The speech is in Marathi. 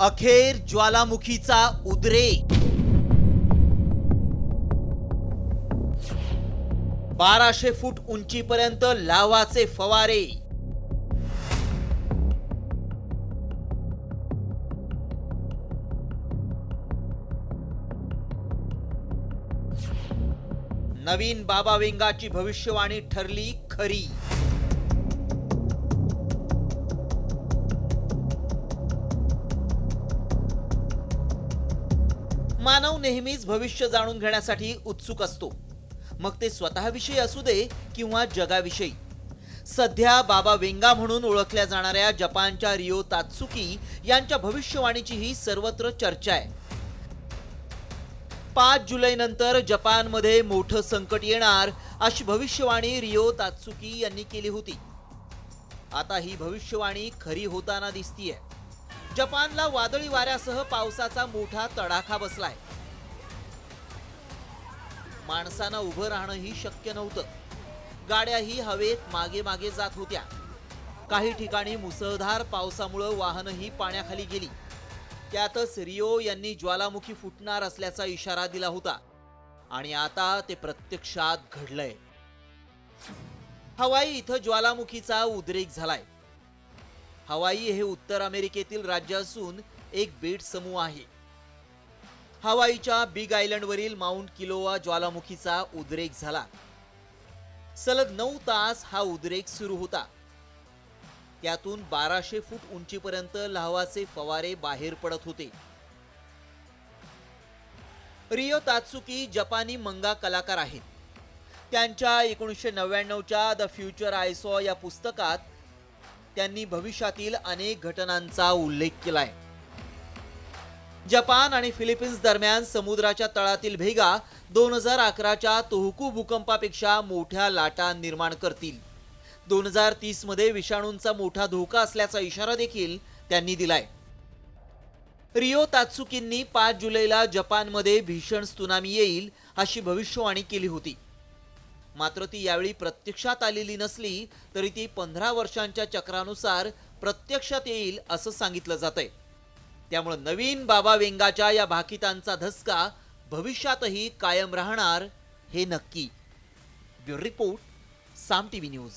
अखेर ज्वालामुखीचा उद्रेक. बाराशे फूट उंचीपर्यंत लावाचे फवारे. नवीन बाबा वेंगाची भविष्यवाणी ठरली खरी. मानव नेहमीच भविष्य जाणून घेण्यासाठी उत्सुक असतो. मग ते स्वतःविषयी असू दे किंवा जगाविषयी. सध्या बाबा वेंगा म्हणून ओळखल्या जाणाऱ्या जपानच्या रिओ तात्सुकी यांच्या भविष्यवाणीची ही सर्वत्र चर्चा आहे. पाच जुलै नंतर जपानमध्ये मोठं संकट येणार अशी भविष्यवाणी रिओ तात्सुकी यांनी केली होती. आता ही भविष्यवाणी खरी होताना दिसतीये. जपानला वादळी वाऱ्यासह पावसाचा मोठा तडाखा बसलाय. माणसानं उभं राहणंही शक्य नव्हतं. गाड्याही हवेत मागे मागे जात होत्या. काही ठिकाणी मुसळधार पावसामुळं वाहनंही पाण्याखाली गेली. त्यातच रिओ यांनी ज्वालामुखी फुटणार असल्याचा इशारा दिला होता. आणि आता ते प्रत्यक्षात घडलंय. हवाई इथं ज्वालामुखीचा उद्रेक झालाय. हवाई हे उत्तर अमेरिकेतील राज्य असून एक बेट समूह आहे. हवाईच्या बिग आयलंडवरील माउंट किलोवा ज्वालामुखीचा उद्रेक झाला. सलग नऊ तास हा उद्रेक सुरू होता. त्यातून बाराशे फूट उंचीपर्यंत लाव्हाचे फवारे बाहेर पडत होते. रिओ तात्सुकी जपानी मंगा कलाकार आहेत. त्यांच्या एकोणीसशे नव्याण्णवच्या द फ्युचर आयसॉ या पुस्तकात त्यांनी भविष्यातील अनेक घटनांचा उल्लेख केलाय जपान आणि फिलिपिन्स दरम्यान समुद्राच्या तळातील भेगा दोन हजार अकराच्या तोहकू भूकंपापेक्षा मोठ्या लाटा निर्माण करतील. दोन हजार तीसमध्ये विषाणूंचा मोठा धोका असल्याचा इशारा देखील त्यांनी दिलाय. रिओ तात्सुकींनी पाच जुलैला जपानमध्ये भीषण सुनामी येईल अशी भविष्यवाणी केली होती. मात्र ती यावेळी प्रत्यक्षात आलेली नसली तरी ती पंधरा वर्षांच्या चक्रानुसार प्रत्यक्षात येईल असं सांगितलं जातंय. त्यामुळे नवीन बाबा वेंगाच्या या भाकितांचा धसका भविष्यातही कायम राहणार हे नक्की. Bureau report Saam T V news.